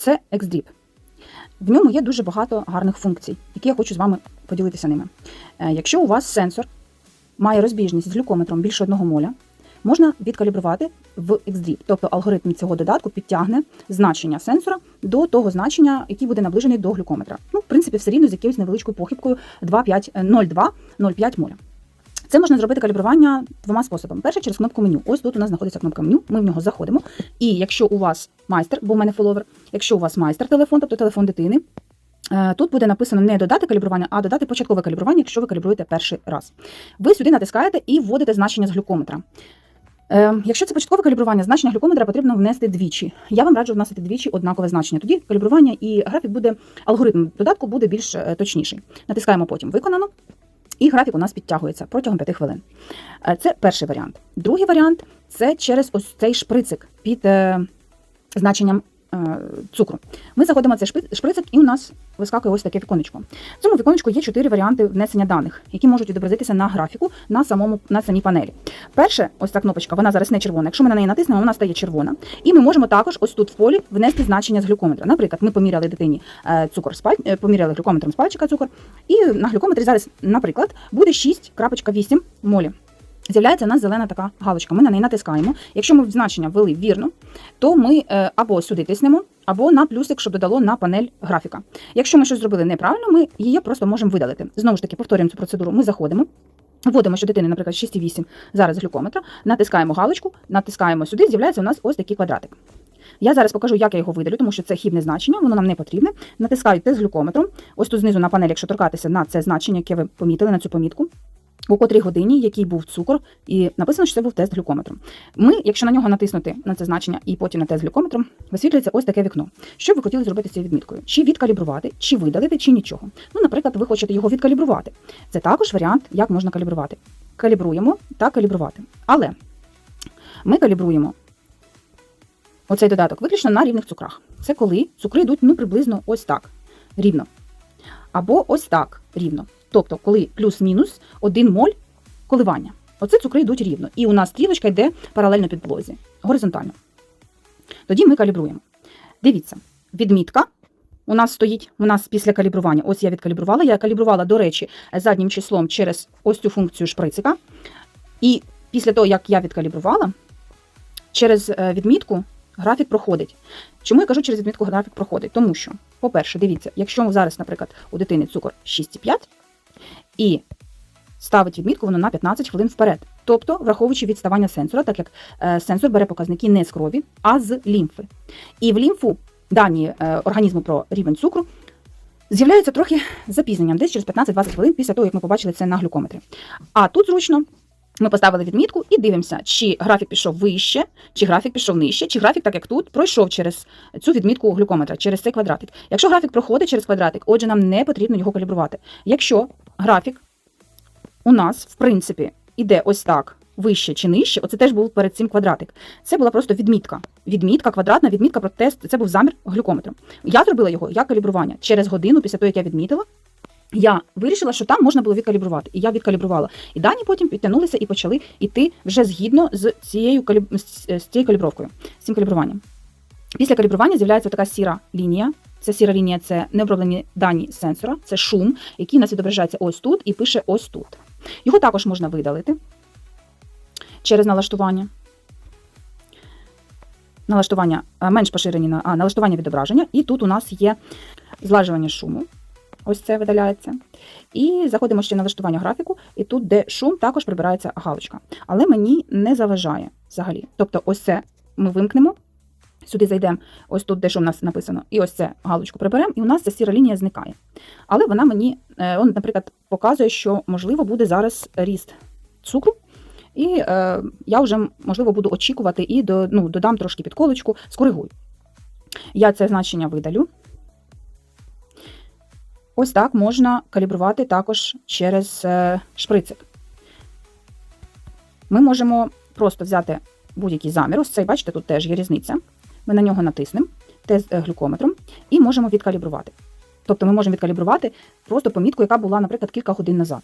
це XDrip. В ньому є дуже багато гарних функцій, які я хочу з вами поділитися ними. Е, Якщо у вас сенсор має розбіжність з глюкометром більше 1 моля, можна відкалібрувати в XDrip. Тобто алгоритм цього додатку підтягне значення сенсора до того значення, який буде наближений до глюкометра. Ну, в принципі, все рівно з якоюсь невеличкою похибкою 2,5, е, 0,2-0,5 моля. Це можна зробити калібрування двома способами. Перше через кнопку меню. Ось тут у нас знаходиться кнопка меню. Ми в нього заходимо. І якщо у вас майстер, бо в мене фоловер, якщо у вас майстер телефон, тобто телефон дитини, е, тут буде написано не додати калібрування, а додати початкове калібрування, якщо ви калібруєте перший раз. Ви сюди натискаєте і вводите значення з глюкометра. Е, Якщо це початкове калібрування, значення глюкометра потрібно внести двічі. Я вам раджу вносити двічі однакове значення. Тоді калібрування і графік буде, алгоритм додатку буде більш е, точніший. Натискаємо потім виконано. І графік у нас підтягується протягом 5 хвилин. Е, Це перший варіант. Другий варіант це через ось цей шприцик під е, значенням цукру. Ми заходимо цей шприцик, і у нас вискакує ось таке віконечко. В цьому віконечку є чотири варіанти внесення даних, які можуть відобразитися на графіку на самому на самій панелі. Перше, ось ця кнопочка, вона зараз не червона. Якщо ми на неї натиснемо, вона стає червона. І ми можемо також ось тут в полі внести значення з глюкометра. Наприклад, ми поміряли дитині е, цукор е, поміряли глюкометром з пальчика цукор, і на глюкометрі зараз, наприклад, буде 6,8 молі. З'являється у нас зелена така галочка. Ми на неї натискаємо. Якщо ми значення ввели вірно, то ми е, або сюди тиснемо, або на плюсик, щоб додало на панель графіка. Якщо ми щось зробили неправильно, ми її просто можемо видалити. Знову ж таки, повторюємо цю процедуру. Ми заходимо. Вводимо, що дитини, наприклад, 6,8 зараз глюкометра, натискаємо галочку, натискаємо сюди, з'являється у нас ось такий квадратик. Я зараз покажу, як я його видалю, тому що це хібне значення, воно нам не потрібне. Натискаю тест з глюкометром. Ось тут знизу на панелі, якщо торкатися на це значення, яке ви помітили на цю помітку. У котрій годині, який був цукор, і написано, що це був тест глюкометром. Ми, якщо на нього натиснути на це значення і потім на тест глюкометром, висвітлюється ось таке вікно. Що б ви хотіли зробити з цією відміткою? Чи відкалібрувати, чи видалити, чи нічого. Ну, наприклад, ви хочете його відкалібрувати. Це також варіант, як можна калібрувати. Калібруємо та калібрувати. Але ми калібруємо оцей додаток виключно на рівних цукрах. Це коли цукри йдуть ну, приблизно ось так, рівно. Або ось так рівно. Тобто, коли плюс-мінус 1 моль коливання. Оце цукри йдуть рівно. І у нас стрілочка йде паралельно підлозі, горизонтально. Тоді ми калібруємо. Дивіться, відмітка у нас стоїть, у нас після калібрування. Ось я відкалібрувала. Я калібрувала, до речі, заднім числом через ось цю функцію шприцика. І після того, як я відкалібрувала, через е, відмітку графік проходить. Чому я кажу, через відмітку графік проходить? Тому що, по-перше, дивіться, якщо зараз, наприклад, у дитини цукор 6,5 і ставить відмітку воно на 15 хвилин вперед. Тобто, враховуючи відставання сенсора, так як е, сенсор бере показники не з крові, а з лімфи. І в лімфу дані е, організму про рівень цукру з'являються трохи запізненням, десь через 15-20 хвилин після того, як ми побачили це на глюкометрі. А тут зручно. Ми поставили відмітку і дивимося, чи графік пішов вище, чи графік пішов нижче, чи графік, так як тут, пройшов через цю відмітку глюкометра, через цей квадратик. Якщо графік проходить через квадратик, отже, нам не потрібно його калібрувати. Якщо графік у нас, в принципі, іде ось так, вище чи нижче, оце теж був перед цим квадратик. Це була просто відмітка. Відмітка, квадратна відмітка про тест. Це був замір глюкометром. Я зробила його як калібрування. Через годину після того, як я відмітила, я вирішила, що там можна було відкалібрувати. І я відкалібрувала. І дані потім підтягнулися і почали йти вже згідно з цією каліб... з цією калібровкою, з цим калібруванням. Після калібрування з'являється така сіра лінія. Ця сіра лінія це необроблені дані сенсора, це шум, який у нас відображається ось тут і пише ось тут. Його також можна видалити через налаштування. Налаштування е, менш поширені на а, налаштування відображення, і тут у нас є злажування шуму. Ось це видаляється. І заходимо ще на налаштування графіку, і тут, де шум, також прибирається галочка. Але мені не заважає взагалі. Тобто, ось це ми вимкнемо. Сюди зайдемо, ось тут, де що в нас написано, і ось це галочку приберемо, і у нас ця сіра лінія зникає. Але вона мені, е, он, наприклад, показує, що можливо буде зараз ріст цукру, і е, я вже можливо буду очікувати і до, ну, додам трошки підколочку, скоригую. Я це значення видалю. Ось так можна калібрувати також через е, шприцик. Ми можемо просто взяти будь-який замір. Ось цей, бачите, тут теж є різниця. Ми на нього натиснемо тест е, глюкометром і можемо відкалібрувати. Тобто ми можемо відкалібрувати просто помітку, яка була, наприклад, кілька годин назад.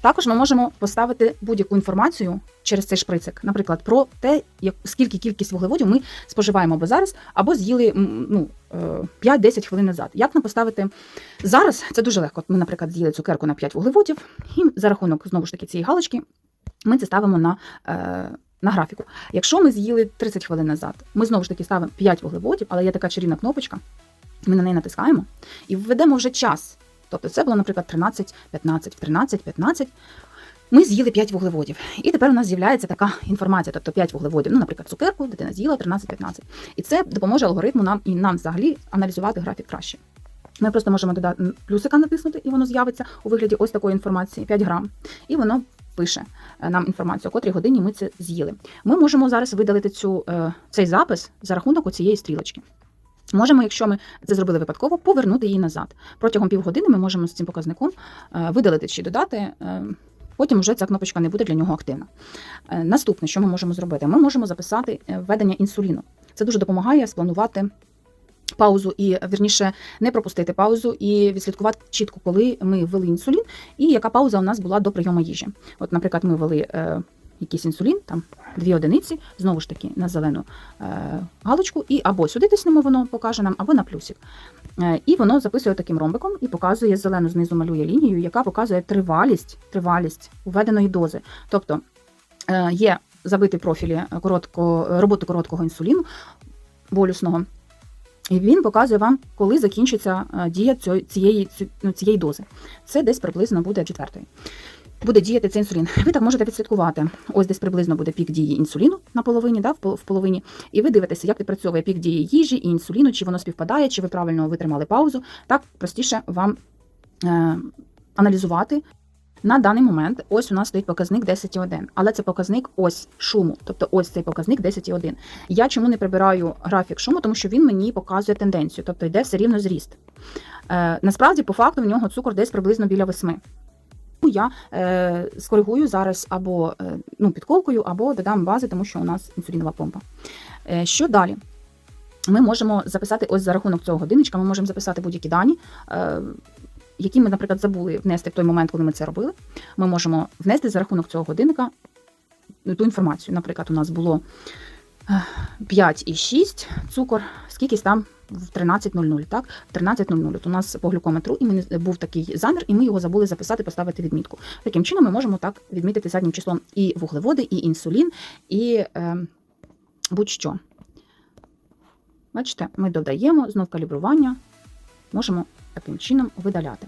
Також ми можемо поставити будь-яку інформацію через цей шприцик, наприклад, про те, як скільки кількість вуглеводів ми споживаємо або зараз, або з'їли ну, е, 5-10 хвилин назад. Як нам поставити зараз? Це дуже легко. Ми, наприклад, з'їли цукерку на 5 вуглеводів, і за рахунок знову ж таки цієї галочки ми це ставимо на. На графіку. Якщо ми з'їли 30 хвилин назад, ми знову ж таки ставимо 5 вуглеводів, але є така чарівна кнопочка, ми на неї натискаємо і введемо вже час. Тобто це було, наприклад, 13, 15, 13, 15. Ми з'їли 5 вуглеводів. І тепер у нас з'являється така інформація, тобто 5 вуглеводів. Ну, наприклад, цукерку, дитина з'їла 13-15. І це допоможе алгоритму нам і нам взагалі аналізувати графік краще. Ми просто можемо додати плюсика натиснути, і воно з'явиться у вигляді ось такої інформації 5 грам. І воно пише е, нам інформацію, о котрій годині ми це з'їли. Ми можемо зараз видалити цю, е, цей запис за рахунок цієї стрілочки. Можемо, якщо ми це зробили випадково, повернути її назад. Протягом півгодини ми можемо з цим показником е, видалити чи додати. Потім вже ця кнопочка не буде для нього активна. Наступне, що ми можемо зробити? Ми можемо записати введення інсуліну. Це дуже допомагає спланувати паузу і вірніше не пропустити паузу і відслідкувати чітко, коли ми ввели інсулін, і яка пауза у нас була до прийому їжі. От, наприклад, ми ввели е, якийсь інсулін, там дві одиниці, знову ж таки на зелену е, галочку, і або сюди тиснемо, воно покаже нам, або на плюсик. Е, і воно записує таким ромбиком і показує зелену знизу малює лінію, яка показує тривалість, тривалість введеної дози. Тобто е, є забитий профілі коротко, роботи короткого інсуліну болюсного. Він показує вам, коли закінчиться е, дія цієї, ну, цієї дози. Це десь приблизно буде четвертої. Буде діяти цей інсулін. Ви так можете відслідкувати. Ось десь приблизно буде пік дії інсуліну на половині, да, в половині. І ви дивитеся, як відпрацьовує пік дії їжі і інсуліну, чи воно співпадає, чи ви правильно витримали паузу. Так простіше вам е, аналізувати. На даний момент ось у нас стоїть показник 10,1, але це показник ось шуму, тобто ось цей показник 10,1. Я чому не прибираю графік шуму, тому що він мені показує тенденцію, тобто йде все рівно зріст. Е, насправді, по факту, в нього цукор десь приблизно біля 8. Ну, Я е, скоригую зараз або е, ну, підколкою, або додам бази, тому що у нас інсулінова помпа. Е, що далі? Ми можемо записати ось за рахунок цього годинничка, ми можемо записати будь-які дані, е, які ми, наприклад, забули внести в той момент, коли ми це робили. Ми можемо внести за рахунок цього годинника ту інформацію. Наприклад, у нас було е, 5,6 цукор, скількись там в 13.00, так? В 13.00 От у нас по глюкометру і ми- був такий замір, і ми його забули записати, поставити відмітку. Таким чином ми можемо так відмітити заднім числом і вуглеводи, і інсулін, і е, будь-що. Бачите, ми додаємо знов калібрування, можемо таким чином видаляти.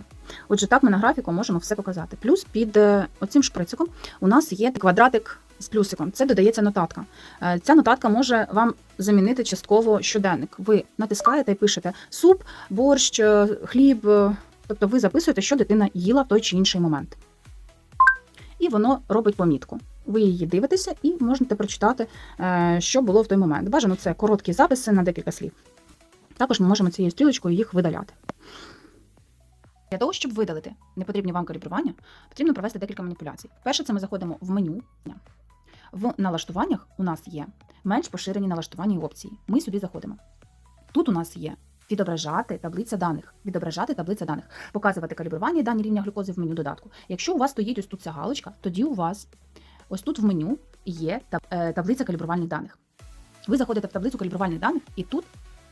Отже, так ми на графіку можемо все показати. Плюс під е, оцим шприциком у нас є квадратик з плюсиком. Це додається нотатка. Е, Ця нотатка може вам замінити частково щоденник. Ви натискаєте і пишете суп, борщ, е, хліб. Тобто ви записуєте, що дитина їла в той чи інший момент. І воно робить помітку. Ви її дивитеся і можете прочитати, що було в той момент. Бажано це короткі записи на декілька слів. Також ми можемо цією стрілочкою їх видаляти. Для того, щоб видалити непотрібні вам калібрування, потрібно провести декілька маніпуляцій. Перше, це ми заходимо в меню. В налаштуваннях у нас є менш поширені налаштування і опції. Ми сюди заходимо. Тут у нас є відображати таблиця даних, відображати таблиця даних, показувати калібрування дані рівня глюкози в меню додатку. Якщо у вас стоїть ось тут ця галочка, тоді у вас ось тут в меню є е, таблиця калібрувальних даних. Ви заходите в таблицю калібрувальних даних, і тут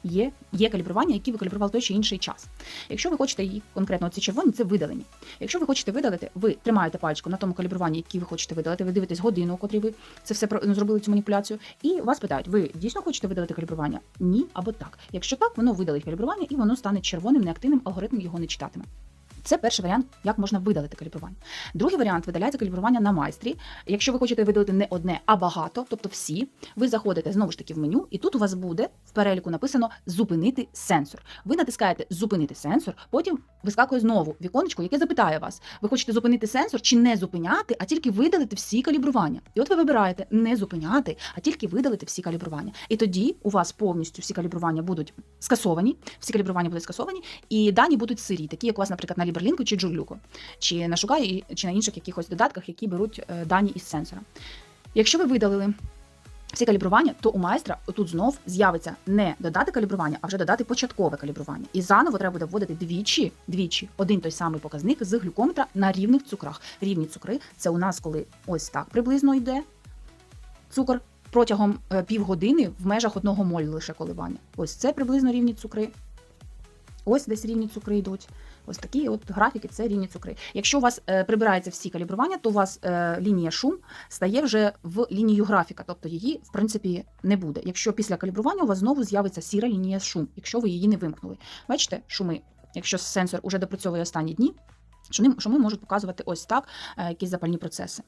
є, є калібрування, які ви калібрували той чи інший час. Якщо ви хочете її конкретно ці червоні, це видалені. Якщо ви хочете видалити, ви тримаєте пальчику на тому калібруванні, який ви хочете видалити, ви дивитесь годину, у котрій ви це все ну, зробили цю маніпуляцію, і вас питають: ви дійсно хочете видалити калібрування? Ні або так. Якщо так, воно видалить калібрування і воно стане червоним, неактивним, алгоритм його не читатиме. Це перший варіант, як можна видалити калібрування. Другий варіант видаляється калібрування на майстрі. Якщо ви хочете видалити не одне, а багато, тобто всі, ви заходите знову ж таки в меню, і тут у вас буде в переліку написано зупинити сенсор. Ви натискаєте зупинити сенсор, потім вискакує знову віконечко, яке запитає вас: ви хочете зупинити сенсор чи не зупиняти, а тільки видалити всі калібрування. І от ви вибираєте не зупиняти, а тільки видалити всі калібрування. І тоді у вас повністю всі калібрування будуть скасовані, всі калібрування будуть скасовані, і дані будуть сирі, такі як у вас, наприклад, на Ліберлінку чи Джулюку, чи на Шукаї, чи на інших якихось додатках, які беруть е, дані із сенсора. Якщо ви видалили всі калібрування, то у майстра тут знов з'явиться не додати калібрування, а вже додати початкове калібрування. І заново треба буде вводити двічі, двічі один той самий показник з глюкометра на рівних цукрах. Рівні цукри це у нас, коли ось так приблизно йде цукор протягом е, півгодини в межах одного молю лише коливання. Ось це приблизно рівні цукри. Ось десь рівні цукри йдуть. Ось такі от графіки це рівні цукри. Якщо у вас е, прибираються всі калібрування, то у вас е, лінія шум стає вже в лінію графіка, тобто її в принципі не буде. Якщо після калібрування у вас знову з'явиться сіра лінія шум, якщо ви її не вимкнули. Бачите, шуми, якщо сенсор уже допрацьовує останні дні, шуми, можуть показувати ось так е, якісь запальні процеси.